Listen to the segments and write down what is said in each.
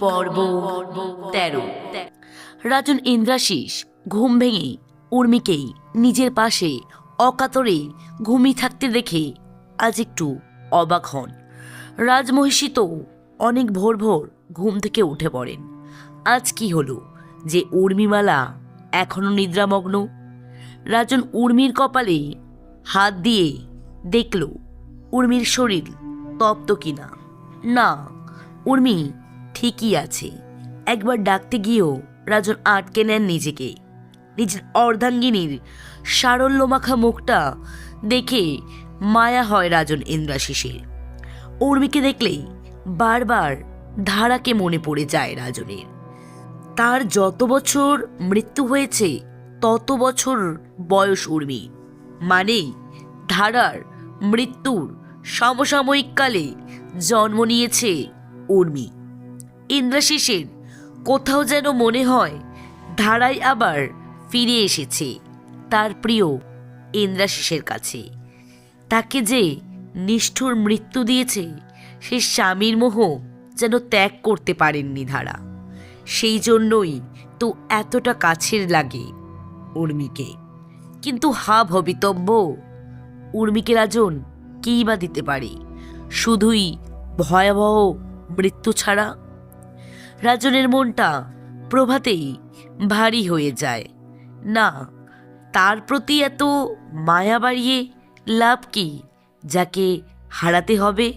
পর্ব তেরো। রাজন ইন্দ্রাশিস ঘুম ভেঙে উর্মিকেই নিজের পাশে অকাতরে ঘুমিয়ে থাকতে দেখে আজ একটু অবাক হন। রাজমহিষী তো অনেক ভোর ভোর ঘুম থেকে উঠে পড়েন। আজ কি হলো যে উর্মিমালা এখনও নিদ্রামগ্ন? রাজন উর্মির কপালে হাত দিয়ে দেখল উর্মির শরীর তপ্ত কিনা। না উর্মি, ঠিকই আছে। একবার ডাকতে গিয়েও রাজন আটকে নেন নিজেকে। নিজের অর্ধাঙ্গিনীর সারল্যমাখা মুখটা দেখে মায়া হয় রাজন ইন্দ্রাশিসের। উর্মিকে দেখলেই বারবার ধারাকে মনে পড়ে যায় রাজনের। তার যত বছর মৃত্যু হয়েছে, তত বছর বয়স উর্মি। মানে ধারার মৃত্যুর সমসাময়িক কালে জন্ম নিয়েছে উর্মি। ইন্দ্রাশিসের কোথাও যেন মনে হয় ধারাই আবার ফিরে এসেছে তার প্রিয় ইন্দ্রাশিসের কাছে। তাকে যে নিষ্ঠুর মৃত্যু দিয়েছে, সে স্বামীর মোহ যেন ত্যাগ করতে পারেননি ধারা। সেই জন্যই তো এতটা কাছের লাগে উর্মিকে। কিন্তু হা ভবিতব্য, উর্মিকে রাজন কী বা দিতে পারে? শুধুই ভয়াবহ মৃত্যু ছাড়া রাজনের মনটা প্রভাতেই ভারী হয়ে যায়। না, তার প্রতি এত মায়া বাড়িয়ে লাভ কি যাকে হারাতে হবে?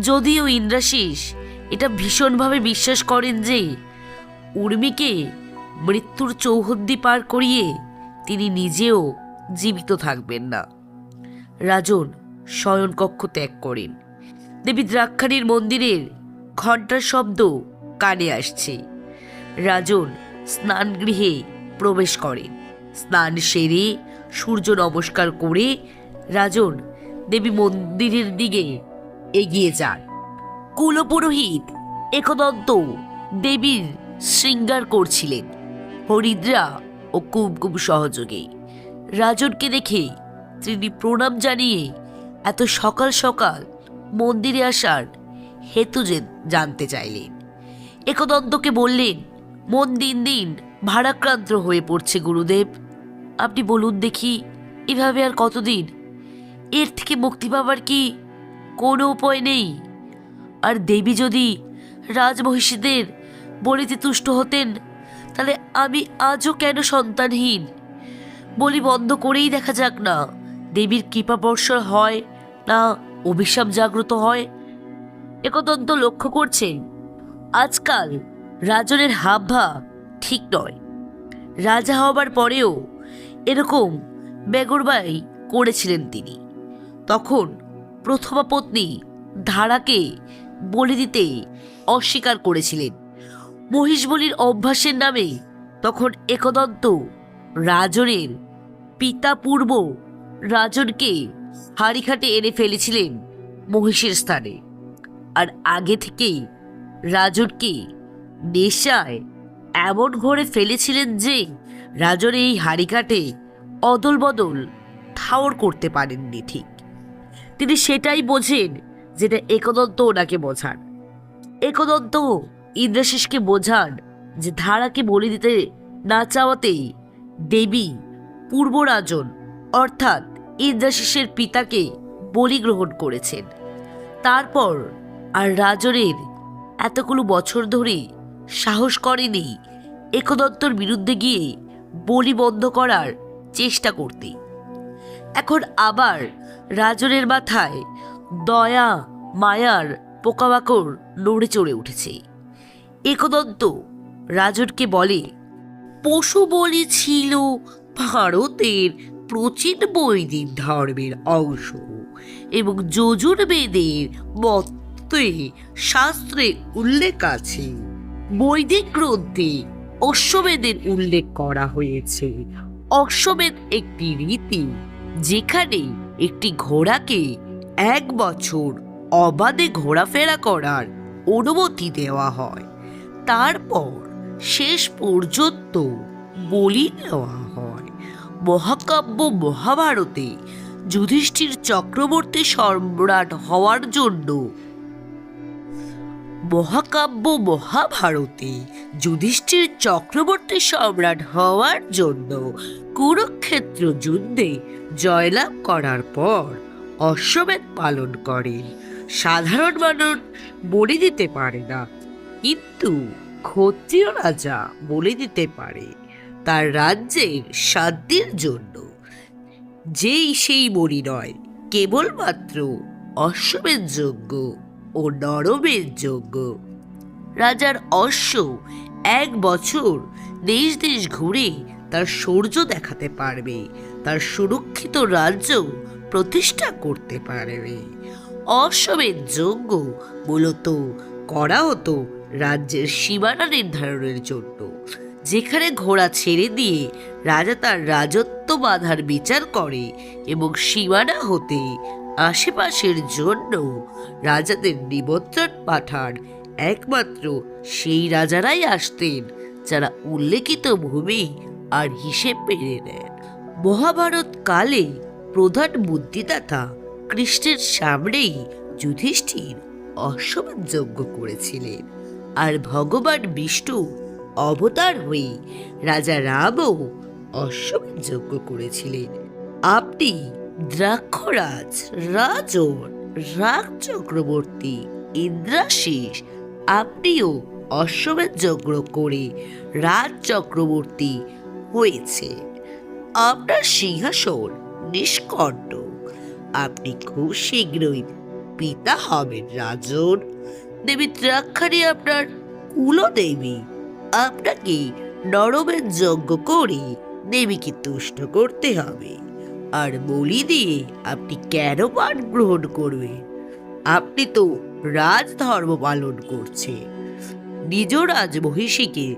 যদিও ইন্দ্রাশিস এটা ভীষণভাবে বিশ্বাস করেন যে উর্মিকে মৃত্যুর চৌহদ্দি পার করিয়ে তিনি নিজেও জীবিত থাকবেন না। রাজন শয়নকক্ষ ত্যাগ করেন। দেবী দ্রাক্ষারীর মন্দিরের ঘণ্টার শব্দ কানে আসছে। রাজন স্নানগৃহে প্রবেশ করেন। স্নান সেরে সূর্য নমস্কার করে রাজন দেবী মন্দিরের দিকে এগিয়ে যান। কুলপুরোহিত একদন্ত দেবীর শৃঙ্গার করছিলেন। হরিদ্রা ও কুমকুম সহযোগে। রাজনকে দেখে তিনি প্রণাম জানিয়ে এত সকাল সকাল মন্দিরে আসার হেতু যে- জানতে চাইলেন। একদন্তকে বললেন, মন দিন দিন ভারাক্রান্ত হয়ে পড়ছে গুরুদেব। আপনি বলুন দেখি, এভাবে আর কতদিন? এর থেকে মুক্তি পাবার কি কোনো উপায় নেই? আর দেবী যদি রাজমহিষীদের বলিতে তুষ্ট হতেন, তাহলে আমি আজও কেন সন্তানহীন? বলি বন্ধ করেই দেখা যাক না দেবীর কৃপা বর্ষণ হয় না অভিশাপ জাগ্রত হয়? একদন্ত লক্ষ্য করছেন আজকাল রাজনের হাবভা ঠিক নয়। রাজা হবার পরেও এরকম বেগরবাই করেছিলেন তিনি। তখন প্রথমা পত্নী ধারাকে বলি দিতে অস্বীকার করেছিলেন। মহিষ বলির অভ্যাসের নামে তখন একদন্ত রাজনের পিতা পূর্ব রাজনকে হাড়িখাটে এনে ফেলেছিলেন মহিষের স্থানে। আর আগে থেকেই রাজনকে নেশায় এমন ঘরে ফেলেছিলেন যে রাজন এই হাড়িকাটে অদল বদল ঠাওর করতে পারেননি ঠিক। তিনি সেটাই বোঝেন যেটা একদন্ত ওনাকে বোঝান। একদন্ত ইন্দ্রাশিসকে বোঝান যে ধারাকে বলি দিতে না চাওয়াতেই দেবী পূর্বরাজন, অর্থাৎ ইন্দ্রাশিসের পিতাকে বলি গ্রহণ করেছেন। তারপর আর রাজনের এতগুলো বছর ধরে সাহস করেনি একদত্তর বিরুদ্ধে গিয়ে বলি বন্ধ করার চেষ্টা করতে। এখন আবার রাজনের মাথায় দয়া, মায়ার পোকামাকড় নড়ে চড়ে উঠেছে। একদন্ত রাজনকে বলে, পশু বলি ছিল ভারতের প্রাচীন বৈদিক ধর্মের অংশ এবং যজুর্বেদের মতে শাস্ত্রে উল্লেখ আছে, বৈদিক গ্রন্থে অশ্বমেধের উল্লেখ করা হয়েছে। অশ্বমেধ একটি রীতি যেখানে একটি ঘোড়াকে এক বছর অবাধে ঘোরাফেরা করার অনুমতি দেওয়া হয়। তারপর শেষ পর্যন্ত বলি দেওয়া হয়। মহাকাব্য মহাভারতে যুধিষ্ঠির চক্রবর্তী সম্রাট হওয়ার জন্য। মহাকাব্য মহাভারতে যুধিষ্ঠির চক্রবর্তী সম্রাট হওয়ার জন্য কুরুক্ষেত্র যুদ্ধে জয়লাভ করার পর অশ্বমেধ পালন করেন। সাধারণ মানুষ বলি দিতে পারে না, কিন্তু ক্ষত্রিয় রাজা বলে দিতে পারে। তার রাজ্যের শান্তির জন্য। যেই সেই বলি নয় কেবলমাত্র অশ্বমের যোগ্য ও নরমের যোগ্য। রাজার অশ্ব এক বছর দেশ দেশ ঘুরে তার শৌর্য দেখাতে পারবে, তার সুরক্ষিত রাজ্য প্রতিষ্ঠা করতে পারবে। অশ্বমের যোগ্য মূলত করা হতো রাজ্যের সীমানা নির্ধারণের জন্য। যেখানে ঘোড়া ছেড়ে দিয়ে রাজা তার রাজত্ব বাধার বিচার করে এবং সীমানা হতে আশেপাশের জন্য রাজাদের নিমন্ত্রণ পাঠান। একমাত্র সেই রাজারাই আসতেন, যারা উল্লেখিত ভূমি আর হিসেব মেনে নেন। মহাভারত কালে প্রধান বুদ্ধিদাতা কৃষ্ণের সামনেই যুধিষ্ঠির অশ্বমেধ যজ্ঞ করেছিলেন। আর ভগবান বিষ্ণু অবতার হয়ে রাজা রামও অশ্বমেধ যজ্ঞ করেছিলেন। আপনি দ্রাক্ষরাজ রাজন রাগ চক্রবর্তী ইন্দ্রাশিস আপনিও অশ্বমেধ যজ্ঞ করে রাজ চক্রবর্তী হয়েছে। আপনার সিংহাসন নিষ্কণ্ঠ। আপনি খুব শীঘ্রই পিতা হবেন রাজন দেবী ত্রাক্ষারি আপনার কুলদেবী। আপনাকে নরমের যজ্ঞ করে? দেবীকে তুষ্ট করতে হবে। আর বলি দিয়ে আপনি কেন পাঠ গ্রহণ করবেন? আপনি তো রাজধর্ম পালন করছে নিজ রাজমহিষীকে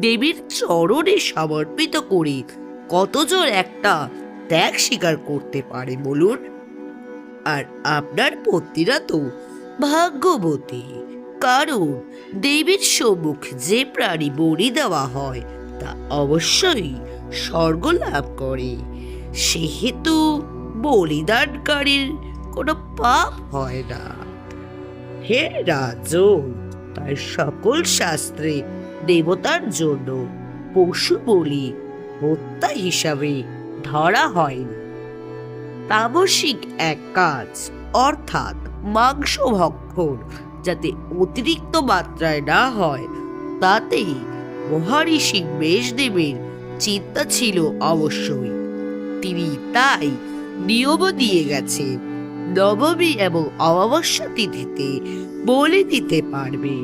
দেবীর চরণে সমর্পিত করে কতজন একটা ত্যাগ স্বীকার করতে পারে বলুন? আর আপনার পত্নীরা তো ভাগ্যবতী। কারণ দেবীর সম্মুখ যে প্রাণী বলি দেওয়া হয়, তা অবশ্যই স্বর্গ লাভ করে। সেহেতু বলিদানকারীর কোনো পাপ হয় না। হে রাজন তাই সকল শাস্ত্রে দেবতার জন্য পশু বলি হত্যা হিসাবে ধরা হয়নি তামসিক এক কাজ, অর্থাৎ মাংস ভক্ষণ যাতে অতিরিক্ত মাত্রায় না হয়। তাতে মহারিষি মেষদেবের চিন্তা ছিল অবশ্যই। তিনি তাই নিয়ম দিয়ে গেছেন, নবমী এবং অমাবস্যা তিথিতে বলি দিতে পারবে।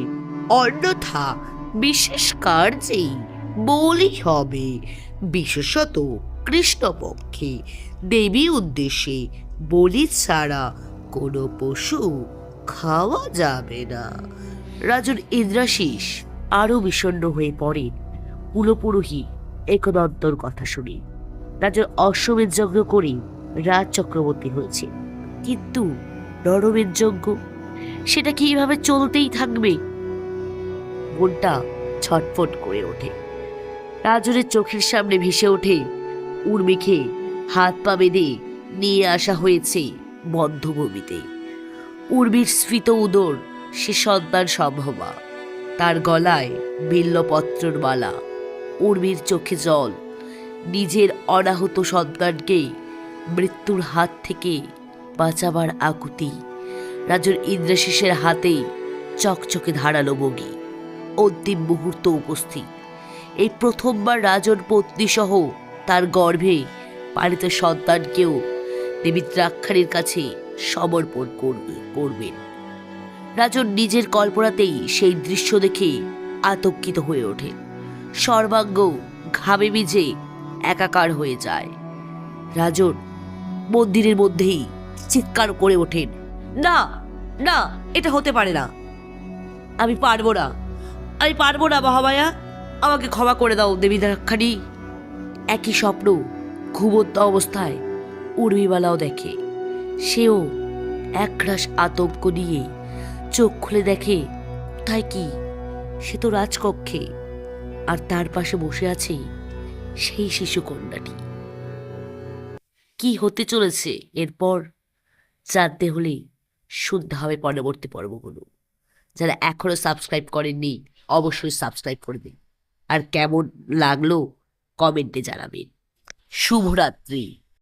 অন্যথা বিশেষ কার্যেই বলি হবে, বিশেষত কৃষ্ণপক্ষে। দেবী উদ্দেশ্যে বলি ছাড়া কোনো পশু খাওয়া যাবে না। রাজন ইন্দ্রাশিস আরও বিষণ্ণ হয়ে পড়েন কুলপুরোহী একদন্তর কথা শুনে। রাজার অশ্বমেধ যজ্ঞ করে রাজ চক্রবর্তী হয়েছে। কিন্তু নরমের যজ্ঞ সেটা কীভাবে চলতেই থাকবে? মনটা ছটফট করে ওঠে। রাজনের চোখের সামনে ভেসে ওঠে উর্মিকে হাত পা বেঁধে নিয়ে আসা হয়েছে বদ্ধভূমিতে উর্মির স্ফীত উদর, সে সন্তান সম্ভবা। তার গলায় বিল্লপত্রর মালা উর্মির চোখে জল, নিজের অনাহত সন্তানকে মৃত্যুর হাত থেকে বাঁচাবার আকুতি, রাজর ইন্দ্রাশিসের হাতে চকচকে ধারালো বগি। অন্তিম মুহূর্ত উপস্থিত। এই প্রথমবার রাজন পত্নী সহ তার গর্ভে পালিত সন্তানকেও দেবী দ্রাক্ষারীর কাছে সমর্পণ করবে, করবেন। রাজন নিজের কল্পনাতেই সেই দৃশ্য দেখে আতঙ্কিত হয়ে ওঠে। সর্বাঙ্গ ঘামে ভিজে একাকার হয়ে যায়। রাজন মন্দিরের মধ্যেই চিৎকার করে ওঠেন, না না, এটা হতে পারে না। আমি পারব না। আমি পারব না, মহামায়া। আমাকে ক্ষমা করে দাও, দেবী দ্রাক্ষাণী একই স্বপ্ন ঘুমন্ত অবস্থায় উর্মিবালাও দেখে। সেও একরাশ আতঙ্ক নিয়ে চোখ খুলে দেখে, কোথায় কি? সে তো রাজকক্ষে। আর তার পাশে বসে আছে সেই শিশু কন্যাটি কি হতে চলেছে? এরপর জানতে হলে শুনতে হবে পরবর্তী পর্বগুলো। যারা এখনও সাবস্ক্রাইব করেননি, অবশ্যই সাবস্ক্রাইব করে দিন। আর কেমন লাগল, কমেন্টে জানাবেন। শুভরাত্রি।